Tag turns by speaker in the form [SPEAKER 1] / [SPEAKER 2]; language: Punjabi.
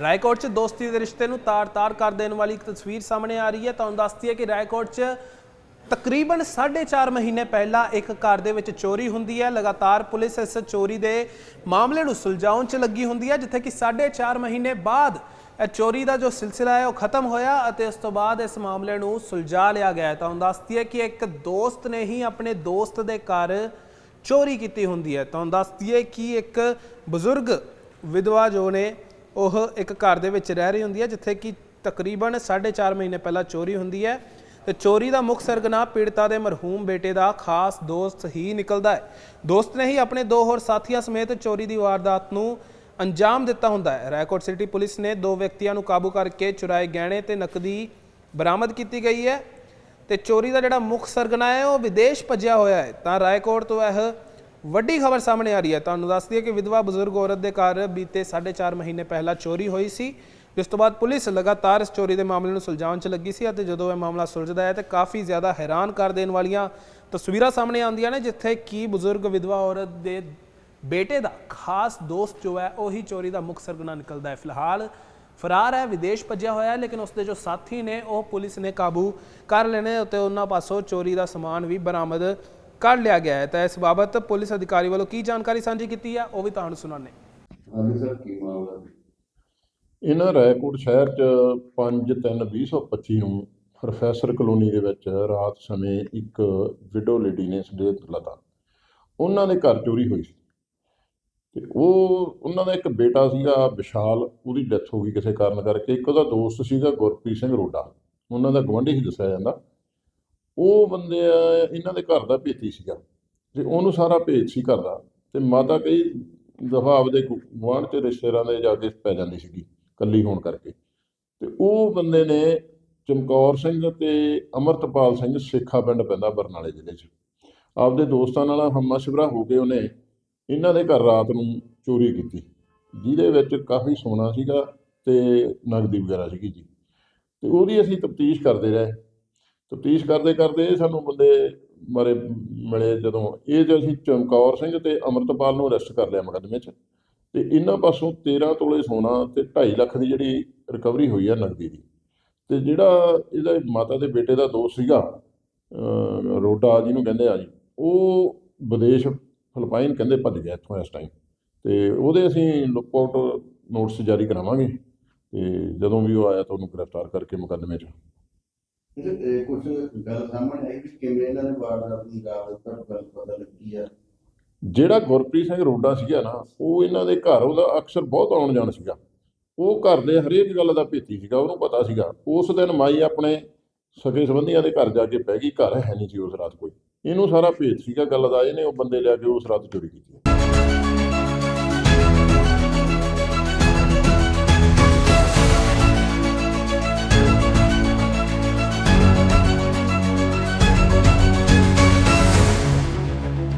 [SPEAKER 1] ਰਾਏਕੋਟ 'ਚ ਦੋਸਤੀ ਦੇ ਰਿਸ਼ਤੇ ਨੂੰ ਤਾਰ-ਤਾਰ ਕਰ ਦੇਣ ਵਾਲੀ ਇੱਕ ਤਸਵੀਰ ਸਾਹਮਣੇ ਆ ਰਹੀ ਹੈ। ਤੁਹਾਨੂੰ ਦੱਸਦੀ ਹੈ ਕਿ ਰਾਏਕੋਟ 'ਚ ਤਕਰੀਬਨ 4.5 ਮਹੀਨੇ ਪਹਿਲਾਂ ਇੱਕ ਘਰ ਦੇ ਵਿੱਚ ਚੋਰੀ ਹੁੰਦੀ ਹੈ। ਲਗਾਤਾਰ ਪੁਲਿਸ ਇਸ ਚੋਰੀ ਦੇ ਮਾਮਲੇ ਨੂੰ ਸੁਲਝਾਉਣ 'ਚ ਲੱਗੀ ਹੁੰਦੀ ਹੈ, ਜਿੱਥੇ ਕਿ 4.5 ਮਹੀਨੇ ਬਾਅਦ ਇਹ ਚੋਰੀ ਦਾ ਜੋ ਸਿਲਸਿਲਾ ਹੈ, ਉਹ ਖਤਮ ਹੋਇਆ ਅਤੇ ਉਸ ਤੋਂ ਬਾਅਦ ਇਸ ਮਾਮਲੇ ਨੂੰ ਸੁਲਝਾ ਲਿਆ ਗਿਆ ਤੁਹਾਨੂੰ ਦੱਸਦੀ ਹੈ ਕਿ ਇੱਕ ਦੋਸਤ ਨੇ ਹੀ ਆਪਣੇ ਦੋਸਤ ਦੇ ਘਰ ਚੋਰੀ ਕੀਤੀ ਹੁੰਦੀ ਹੈ। ਤੁਹਾਨੂੰ ਦੱਸਦੀ ਹੈ ਕਿ ਇੱਕ ਬਜ਼ੁਰਗ ਵਿਧਵਾ ਜੋ ਨੇ ਉਹ ਇੱਕ ਘਰ ਦੇ ਵਿੱਚ ਰਹਿ ਰਹੀ ਹੁੰਦੀ ਹੈ, ਜਿੱਥੇ ਕਿ ਤਕਰੀਬਨ 4.5 ਮਹੀਨੇ ਪਹਿਲਾਂ ਚੋਰੀ ਹੁੰਦੀ ਹੈ। ਤੇ ਚੋਰੀ ਦਾ ਮੁੱਖ ਸਰਗਨਾ ਪੀੜਤਾ ਦੇ ਮਰਹੂਮ ਬੇਟੇ ਦਾ ਖਾਸ ਦੋਸਤ ਹੀ ਨਿਕਲਦਾ ਹੈ। ਦੋਸਤ ਨੇ ਹੀ ਆਪਣੇ ਦੋ ਹੋਰ ਸਾਥੀਆਂ ਸਮੇਤ ਚੋਰੀ ਦੀ ਵਾਰਦਾਤ ਨੂੰ ਅੰਜਾਮ ਦਿੱਤਾ ਹੁੰਦਾ ਹੈ। ਰਾਏਕੋਟ ਸਿਟੀ ਪੁਲਿਸ ਨੇ ਦੋ ਵਿਅਕਤੀਆਂ ਨੂੰ ਕਾਬੂ ਕਰਕੇ ਚੁਰਾਏ ਗਹਿਣੇ ਤੇ ਨਕਦੀ ਬਰਾਮਦ ਕੀਤੀ ਗਈ ਹੈ। ਤੇ ਚੋਰੀ ਦਾ ਜਿਹੜਾ ਮੁੱਖ ਸਰਗਨਾ ਹੈ, ਉਹ ਵਿਦੇਸ਼ ਭੱਜਿਆ ਹੋਇਆ ਹੈ। ਤਾਂ ਰਾਇਕੋਟ ਤੋਂ ਇਹ ਵੱਡੀ ਖਬਰ ਸਾਹਮਣੇ ਆ ਰਹੀ ਹੈ। ਤੁਹਾਨੂੰ ਦੱਸ ਦਈਏ ਕਿ ਵਿਧਵਾ ਬਜ਼ੁਰਗ ਔਰਤ ਦੇ ਘਰ ਬੀਤੇ 4.5 ਮਹੀਨੇ ਪਹਿਲਾਂ ਚੋਰੀ ਹੋਈ ਸੀ। ਜਿਸ ਤੋਂ ਬਾਅਦ ਪੁਲਿਸ ਲਗਾਤਾਰ ਇਸ ਚੋਰੀ ਦੇ ਮਾਮਲੇ ਨੂੰ ਸੁਲਝਾਉਣ 'ਚ ਲੱਗੀ ਸੀ ਅਤੇ ਜਦੋਂ ਇਹ ਮਾਮਲਾ ਸੁਲਝਦਾ ਹੈ ਤੇ ਕਾਫੀ ਜ਼ਿਆਦਾ ਹੈਰਾਨ ਕਰ ਦੇਣ ਵਾਲੀਆਂ ਤਸਵੀਰਾਂ ਸਾਹਮਣੇ ਆਉਂਦੀਆਂ ਨੇ, ਜਿੱਥੇ ਕੀ ਬਜ਼ੁਰਗ ਵਿਧਵਾ ਔਰਤ ਦੇ ਬੇਟੇ ਦਾ ਖਾਸ ਦੋਸਤ ਜੋ ਹੈ, ਉਹੀ ਚੋਰੀ ਦਾ ਮੁੱਖ ਸਰਗਨਾ ਨਿਕਲਦਾ ਹੈ। ਫਿਲਹਾਲ ਫਰਾਰ ਹੈ, ਵਿਦੇਸ਼ ਭੱਜਿਆ ਹੋਇਆ ਹੈ, ਲੇਕਿਨ ਉਸਦੇ ਜੋ ਸਾਥੀ ਨੇ, ਉਹ ਪੁਲਿਸ ਨੇ ਕਾਬੂ ਕਰ ਲੈਣੇ ਅਤੇ ਉਹਨਾਂ ਪਾਸੋਂ ਚੋਰੀ ਦਾ ਸਮਾਨ ਵੀ ਬਰਾਮਦ ਕਰ ਲਿਆ ਗਿਆ ਹੈ। ਤਾਂ ਇਸ ਬਾਬਤ ਪੁਲਿਸ ਅਧਿਕਾਰੀ ਵੱਲੋਂ ਕੀ ਜਾਣਕਾਰੀ ਸਾਂਝੀ ਕੀਤੀ ਹੈ ਉਹ ਵੀ ਤੁਹਾਨੂੰ ਸੁਣਾਉਂਦੇ
[SPEAKER 2] ਹਾਂਜੀ ਸਰ ਕੀ ਮਾਮਲਾ?
[SPEAKER 3] ਇਹਨਾਂ ਰਾਏਕੋਟ ਸ਼ਹਿਰ ਚ 5/3/2025 ਨੂੰ ਪ੍ਰੋਫੈਸਰ ਕਲੋਨੀ ਦੇ ਵਿੱਚ ਰਾਤ ਸਮੇਂ ਇੱਕ ਵਿਡੋ ਲੇਡੀ ਨੇ ਸੰਦੇਹ ਲਤਾ। ਉਹਨਾਂ ਦੇ ਘਰ ਚੋਰੀ ਹੋਈ ਸੀ। ਤੇ ਉਹ ਉਹਨਾਂ ਦਾ ਇੱਕ ਬੇਟਾ ਸੀਗਾ ਵਿਸ਼ਾਲ ਉਹਦੀ ਡੈਥ ਹੋ ਗਈ ਕਿਸੇ ਕਾਰਨ ਕਰਕੇ। ਇੱਕ ਉਹਦਾ ਦੋਸਤ ਸੀਗਾ ਗੁਰਪ੍ਰੀਤ ਸਿੰਘ ਰੋਡਾ। ਉਹਨਾਂ ਦਾ ਗਵੰਡੀ ਹੀ ਦੱਸਿਆ ਜਾਂਦਾ। ਉਹ ਬੰਦੇ ਇਹਨਾਂ ਦੇ ਘਰ ਦਾ ਭੇਤੀ ਸੀਗਾ ਤੇ ਉਹਨੂੰ ਸਾਰਾ ਭੇਤ ਸੀ ਘਰ ਦਾ ਤੇ ਮਾਤਾ ਕਈ ਦਫਾ ਆਪਦੇ ਗੁਆਂਢ ਚ ਰਿਸ਼ਤੇਦਾਰਾਂ ਦੇ ਜਾ ਕੇ ਪੈ ਜਾਂਦੀ ਸੀਗੀ ਕੱਲੀ ਹੋਣ ਕਰਕੇ। ਤੇ ਉਹ ਬੰਦੇ ਨੇ ਚਮਕੌਰ ਸਿੰਘ ਤੇ ਅਮਰਤਪਾਲ ਸਿੰਘ ਸੇਖਾ ਪਿੰਡ ਪੈਂਦਾ ਬਰਨਾਲੇ ਜ਼ਿਲ੍ਹੇ 'ਚ। ਆਪਦੇ ਦੋਸਤਾਂ ਨਾਲ ਹਮਾ ਸਿਵਰਾ ਹੋ ਕੇ ਉਹਨੇ ਇਹਨਾਂ ਦੇ ਘਰ ਰਾਤ ਨੂੰ ਚੋਰੀ ਕੀਤੀ, ਜਿਹਦੇ ਵਿੱਚ ਕਾਫੀ ਸੋਨਾ ਸੀਗਾ ਤੇ ਨਗਦੀ ਵਗੈਰਾ ਸੀਗੀ ਜੀ। ਤੇ ਉਹਦੀ ਅਸੀਂ ਤਫਤੀਸ਼ ਕਰਦੇ ਰਹੇ ਤਫਤੀਸ਼ ਕਰਦੇ ਕਰਦੇ ਇਹ ਸਾਨੂੰ ਬੰਦੇ ਮਾਰੇ ਮਿਲੇ ਜਦੋਂ ਇਹ ਜੋ ਅਸੀਂ ਚਮਕੌਰ ਸਿੰਘ ਤੇ ਅਮਰਤਪਾਲ ਨੂੰ ਅਰੈਸਟ ਕਰ ਲਿਆ ਮੁਕੱਦਮੇ 'ਚ, ਤੇ ਇਹਨਾਂ ਪਾਸੋਂ 13 ਤੋਲੇ ਸੋਨਾ ਤੇ 2.5 ਲੱਖ ਦੀ ਜਿਹੜੀ ਰਿਕਵਰੀ ਹੋਈ ਆ ਨਗਦੀ ਦੀ। ਤੇ ਜਿਹੜਾ ਇਹਦਾ ਮਾਤਾ ਦੇ ਬੇਟੇ ਦਾ ਦੋਸਤ ਸੀਗਾ ਰੋਡਾ ਜਿਹਨੂੰ ਕਹਿੰਦੇ ਆ ਜੀ, ਉਹ ਵਿਦੇਸ਼ ਫਿਲਪਾਈਨ ਕਹਿੰਦੇ ਭੱਜ ਗਿਆ ਇੱਥੋਂ ਇਸ ਟਾਈਮ ਤੇ ਉਹਦੇ ਅਸੀਂ ਲੁੱਕ ਆਊਟ ਨੋਟਿਸ ਜਾਰੀ ਕਰਾਵਾਂਗੇ, ਤੇ ਜਦੋਂ ਵੀ ਉਹ ਆਇਆ ਤਾਂ ਉਹਨੂੰ ਗ੍ਰਿਫਤਾਰ ਕਰਕੇ ਮੁਕੱਦਮੇ 'ਚ।
[SPEAKER 2] ਇਹ ਕੁਝ ਗੱਲ ਸਾਹਮਣੇ ਆਈ ਵੀ ਕਿਵੇਂ ਇਹਨਾਂ ਨੇ ਵਾਰਦਾਤ ਨੂੰ ਅੰਜਾਮ ਦਿੱਤਾ ਗੱਲ ਪਤਾ ਲੱਗੀ ਆ?
[SPEAKER 3] ਜਿਹੜਾ ਗੁਰਪ੍ਰੀਤ ਸਿੰਘ ਰੋਡਾ ਸੀਗਾ ਨਾ, ਉਹ ਇਹਨਾਂ ਦੇ ਘਰ, ਉਹਦਾ ਅਕਸਰ ਬਹੁਤ ਆਉਣ ਜਾਣ ਸੀਗਾ। ਉਹ ਘਰ ਦੇ ਹਰੇਕ ਗੱਲ ਦਾ ਭੇਤੀ ਸੀਗਾ, ਉਹਨੂੰ ਪਤਾ ਸੀਗਾ। ਉਸ ਦਿਨ ਮਾਈ ਆਪਣੇ ਸਕੇ ਸੰਬੰਧੀਆਂ ਦੇ ਘਰ ਜਾ ਕੇ ਪੈ ਗਈ, ਘਰ ਹੈ ਨਹੀਂ ਸੀ ਉਸ ਰਾਤ ਕੋਈ। ਇਹਨੂੰ ਸਾਰਾ ਭੇਤ ਸੀਗਾ, ਗੱਲ ਦਾ, ਇਹਨੇ ਉਹ ਬੰਦੇ ਲਿਆ ਕੇ ਉਸ ਰਾਤ ਚੋਰੀ ਕੀਤੀ।